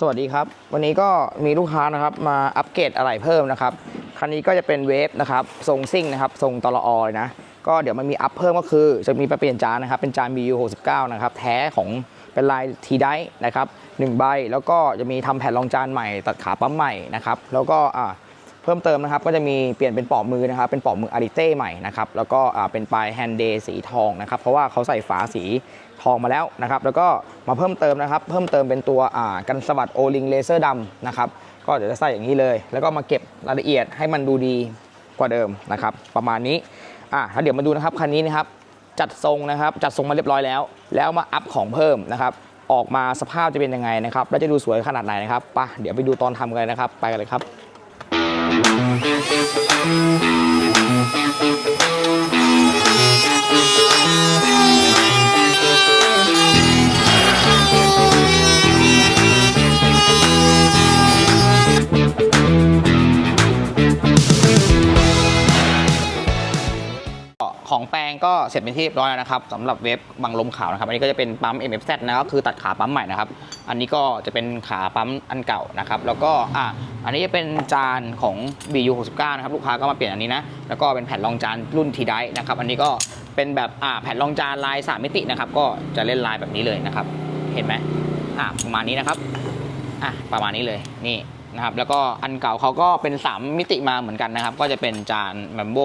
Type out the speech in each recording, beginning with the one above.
สวัสดีครับ วันนี้ก็มีลูกค้านะครับมาอัปเกรดอะไรเพิ่มนะครับ คันนี้ก็จะเป็นเวฟนะครับทรงซิ่งนะครับทรงตลออยนะ ก็เดี๋ยวมันมีอัพเพิ่มก็คือจะมีไปเปลี่ยนจานนะครับ เป็นจาน BU 69 นะครับ แท้ของเป็นลายทีได้นะครับหนึ่งใบ แล้วก็จะมีทำแผ่นรองจานใหม่ตัดขาปั๊มใหม่นะครับ แล้วก็เพิ่มเติมนะครับ ก็จะมีเปลี่ยนเป็นปอกมือนะครับ เป็นปอกมืออาริเต้ใหม่นะครับ แล้วก็เป็นปลายแฮนด์เดย์สีทองนะครับ เพราะว่าเขาใส่ฝาสี ทองมาแล้วนะครับ แล้วก็มาเพิ่มเติมนะครับ เพิ่มเติมเป็นตัวกันสวัสดโอลิงเลเซอร์ดำนะครับ ก็เดี๋ยวจะใส่อย่างนี้เลย แล้วก็มาเก็บรายละเอียดให้มันดูดีกว่าเดิมนะครับ ประมาณนี้อะแล้วเดี๋ยวมาดูนะครับคันนี้นะครับจัดทรงนะครับ จัดทรงมาเรียบร้อยแล้ว แล้วมาอัพของเพิ่มนะครับ ออกมาสภาพจะเป็นยังไงนะครับ แล้วจะดูสวยขนาดไหนนะครับปะเดี๋ยวไปดูตอนทำกันเลยนะครับ ไปกันเลยครับ เสร็จเป็นที่เรียบร้อยแล้วนะครับสำหรับเว็บบังลมขาวนะครับ อันนี้ก็จะเป็นปั๊ม MFZ นะก็คือตัดขาปั๊มใหม่นะครับ อันนี้ก็จะเป็นขาปั๊มอันเก่านะครับ แล้วก็อะอันนี้จะเป็นจานของ BU 69 นะครับลูกค้าก็มาเปลี่ยนอันนี้นะ แล้วก็เป็นแผ่นรองจานรุ่นทีไดนะครับ อันนี้ก็เป็นแบบอ่าแผ่นรองจานลายสามมิตินะครับ ก็จะเล่นลายแบบนี้เลยนะครับ เห็นไหมอะประมาณนี้นะครับอะประมาณนี้เลยนี่นะครับแล้วก็อันเก่าเขาก็เป็น 3 มิติมาเหมือนกันนะครับ ก็จะเป็นจานแมมโบ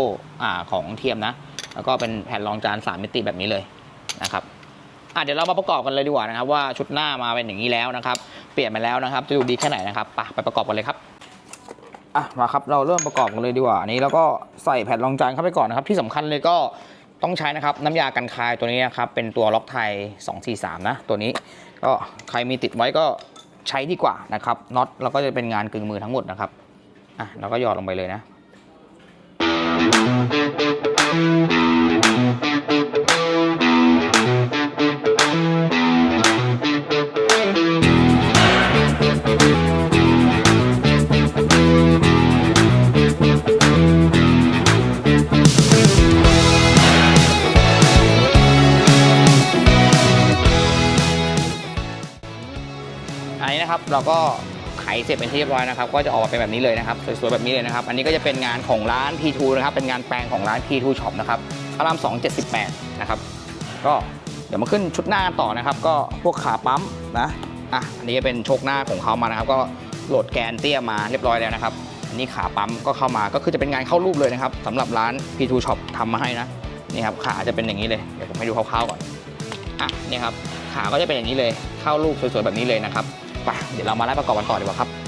อ่าของเทียมนะ แล้วก็เป็นแผ่นรองจาน 3 มิติแบบนี้เลยนะครับอะเดี๋ยวเรามาประกอบกันเลยดีกว่านะครับ ว่าชุดหน้ามาเป็นอย่างนี้แล้วนะครับ เปลี่ยนมาแล้วนะครับจะดูดีแค่ไหนนะครับไปไปประกอบกันเลยครับอะมาครับเราเริ่มประกอบกันเลยดีกว่าอันนี้แล้วก็ใส่แผ่นรองจานเข้าไปก่อนนะครับ ที่สำคัญเลยก็ต้องใช้นะครับน้ำยากันคายตัวนี้นะครับเป็นตัวล็อกไทย 243 นะ ตัวนี้ก็ใครมีติดไว้ก็ใช้ดีกว่านะครับน็อตแล้วก็จะเป็นงานกึ่งมือทั้งหมดนะครับอะเราก็หยอดลงไปเลยนะ นนี้นะครับเราก็ไขเสร็จเป็นที่เรียบร้อยนะครับ ก็จะออกมาเป็นแบบนี้เลยนะครับสวยๆแบบนี้เลยนะครับ อันนี้ก็จะเป็นงานของร้าน P2 นะครับ เป็นงานแปลงของร้าน P2 Shop นะครับพระราม278 นะครับ ก็เดี๋ยวมาขึ้นชุดหน้ากันต่อนะครับ ก็พวกขาปั๊มนะอะอันนี้จะเป็นโชคหน้าของเขามานะครับ ก็โหลดแกนเตี้ยมาเรียบร้อยแล้วนะครับอันนี้ขาปั๊มก็เข้ามาก็คือจะเป็นงานเข้ารูปเลยนะครับสำหรับร้าน P2 Shop ทำมาให้นะนี่ครับขาจะเป็นอย่างนี้เลยเดี๋ยวผมให้ดูคร่าวๆก่อนอะนี่ครับขาก็จะเป็นอย่างนี้เลยเข้ารูปสวยๆแบบนี้เลยนะครับ ไปเดี๋ยวเรามาไล่ประกอบกันต่อดีกว่าครับ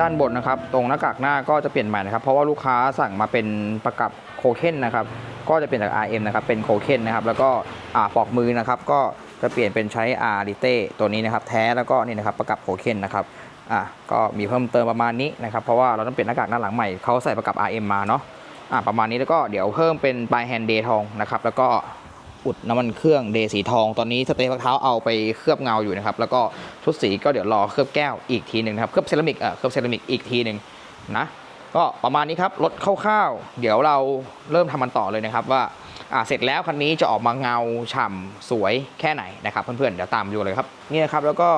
ด้านบนนะครับ ตรงหน้ากากหน้าก็จะเปลี่ยนใหม่นะครับ เพราะว่าลูกค้าสั่งมาเป็นประกับโคเคนนะครับ ก็จะเปลี่ยนจาก RM นะครับเป็นโคเคนนะครับ แล้วก็อ่าปอกมือนะครับ ก็จะเปลี่ยนเป็นใช้อาริเต้ตัวนี้นะครับ แท้แล้วก็นี่นะครับประกับโคเคนนะครับอะก็มีเพิ่มเติมประมาณนี้นะครับ เพราะว่าเราต้องเปลี่ยนหน้ากากหน้าหลังใหม่เขาใส่ประกับ RM มาเนาะอะประมาณนี้แล้วก็เดี๋ยวเพิ่มเป็นปลายแฮนด์เดย์ทองนะครับ แล้วก็ อุดน้ำมันเครื่องเดสีทอง ตอนนี้สเตย์พักเท้าเอาไปเคลือบเงาอยู่นะครับ แล้วก็ชุดสีก็เดี๋ยวรอเคลือบแก้วอีกทีหนึ่งนะครับ เคลือบเซรามิกเออเคลือบเซรามิกอีกทีหนึ่งนะ ก็ประมาณนี้ครับ รถคร่าวๆ เดี๋ยวเราเริ่มทำมันต่อเลยนะครับว่าอ่าเสร็จแล้วคันนี้จะออกมาเงาฉ่ำสวยแค่ไหนนะครับเพื่อนๆ เดี๋ยวตามดูเลยครับ นี่นะครับแล้วก็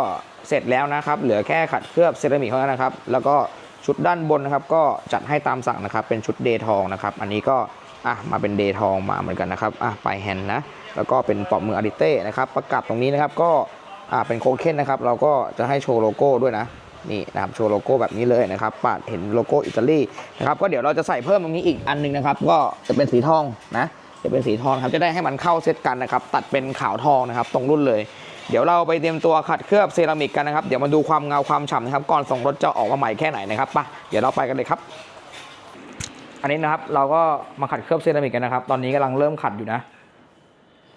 เสร็จแล้วนะครับ เหลือแค่ขัดเคลือบเซรามิกเท่านั้นนะครับ แล้วก็ชุดด้านบนนะครับก็จัดให้ตามสั่งนะครับเป็นชุดเดทองนะครับ อันนี้ก็ อะมาเป็นเดทองมาเหมือนกันนะครับอะปลายแฮนด์นะแล้วก็เป็นปลอกมืออาริเต้นะครับประกับตรงนี้นะครับก็อะเป็นโคเคนนะครับเราก็จะให้โชว์โลโก้ด้วยนะนี่นะครับโชว์โลโก้แบบนี้เลยนะครับปาดเห็นโลโก้อิตาลีนะครับก็เดี๋ยวเราจะใส่เพิ่มตรงนี้อีกอันหนึงนะครับ ก็จะเป็นสีทองนะจะเป็นสีทองครับจะได้ให้มันเข้าเซตกันนะครับตัดเป็นขาวทองนะครับตรงรุ่นเลยเดี๋ยวเราไปเตรียมตัวขัดเคลือบเซรามิกกันนะครับ เดี๋ยวมาดูความเงาความฉ่ำนะครับ ก่อนส่งรถจะออกมาใหม่แค่ไหนนะครับไปะเดี๋ยวเราไปกันเลยครับ อันนี้นะครับเราก็มาขัดเคลือบเซรามิกกันนะครับ ตอนนี้กำลังเริ่มขัดอยู่นะ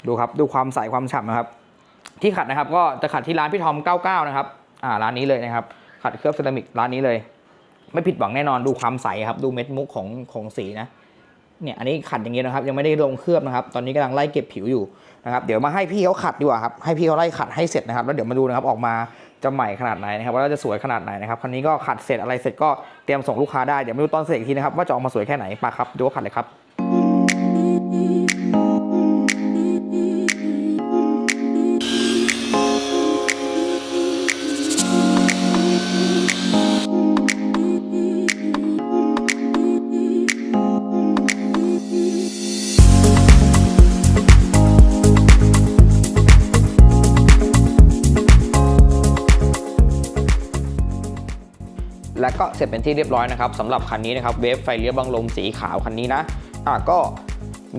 ดูครับดูความใสความฉ่ำนะครับ ที่ขัดนะครับ ก็จะขัดที่ร้านพี่ทอม 99 นะครับ อ่าร้านนี้เลยนะครับ ขัดเคลือบเซรามิกร้านนี้เลย ไม่ผิดหวังแน่นอนดูความใสครับ ดูเม็ดมุกของของสีนะเนี่ยอันนี้ขัดอย่างนี้ยนะครับยังไม่ได้ลงเคลือบนะครับ ตอนนี้กำลังไล่เก็บผิวอยู่นะครับ เดี๋ยวมาให้พี่เขาขัดดีกว่าครับให้พี่เขาไล่ขัดให้เสร็จนะครับ แล้วเดี๋ยวมาดูนะครับออกมา จะใหม่ขนาดไหนนะครับว่าจะสวยขนาดไหนนะครับคันนี้ก็ขัดเสร็จอะไรเสร็จก็เตรียมส่งลูกค้าได้เดี๋ยวไม่รู้ตอนเสร็จอีกทีนะครับว่าจะออกมาสวยแค่ไหนปะครับดูว่าขัดเลยครับ ก็เสร็จเป็นที่เรียบร้อยนะครับสำหรับคันนี้นะครับเวฟไฟเลี้ยวบังลมสีขาวคันนี้นะอะก็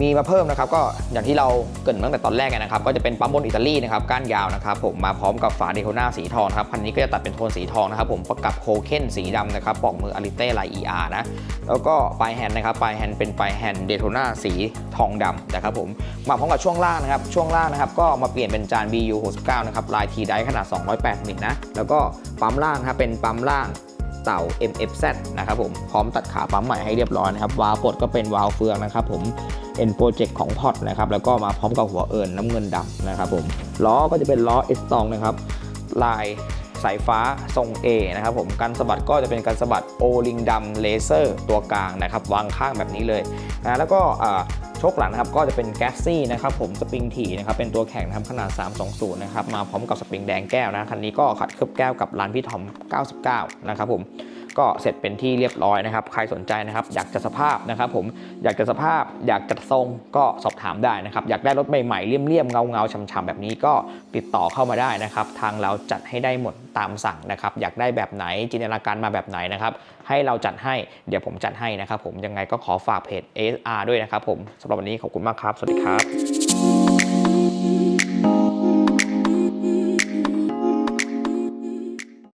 มีมาเพิ่มนะครับก็อย่างที่เราเกรินตั้งแต่ตอนแรกนะครับก็จะเป็นปั๊มบนอิตาลีนะครับก้านยาวนะครับผมมาพร้อมกับฝาเดโทน่าสีทองครับคันนี้ก็จะตัดเป็นโทนสีทองนะครับผมประกับโคเคนสีดำนะครับปอกมืออาริเต้ลาย ER นะแล้วก็ปลายแฮนด์นะครับปลายแฮนด์เป็นปลายแฮนด์เดโทน่าสีทองดำนะครับผมมาพร้อมกับช่วงล่างนะครับช่วงล่างนะครับก็มาเปลี่ยนเป็นจาน BU 69 นะครับลายทีไดขนาด 208มิลนะแล้วก็ปั๊มล่างนะครับเป็นปั๊มล่าง เต่า MFZ นะครับผมพร้อมตัดขาปั๊มใหม่ให้เรียบร้อยนะครับวาล์วกดก็เป็นวาล์วเฟืองนะครับผมเป็นโปรเจกต์ของพอดนะครับแล้วก็มาพร้อมกับหัวเอิญน้ำเงินดำนะครับผมล้อก็จะเป็นล้อเอสตองนะครับลายสายฟ้าทรง A นะครับผมการสะบัดก็จะเป็นการสะบัดโอลิงดำเลเซอร์ตัวกลางนะครับวางข้างแบบนี้เลยนะแล้วก็ โชคหลังนะครับก็จะเป็นแก๊สซี่นะครับผมสปริงถี่นะครับเป็นตัวแข็งนะครับขนาด 320 นะครับมาพร้อมกับสปริงแดงแก้วนะคันนี้ก็ขัดเคลือบแก้วกับร้านพี่ทอม 99 นะครับผม ก็เสร็จเป็นที่เรียบร้อยนะครับ ใครสนใจนะครับ อยากจะสภาพนะครับผมอยากจะสภาพอยากจะทรงก็สอบถามได้นะครับ อยากได้รถใหม่ๆเลี่ยมๆเงาๆฉ่ำๆแบบนี้ก็ติดต่อเข้ามาได้นะครับ ทางเราจัดให้ได้หมดตามสั่งนะครับ อยากได้แบบไหนจินตนาการมาแบบไหนนะครับ ให้เราจัดให้เดี๋ยวผมจัดให้นะครับ ผมยังไงก็ขอฝากเพจ ASR ด้วยนะครับ ผมสำหรับวันนี้ขอบคุณมากครับ สวัสดีครับ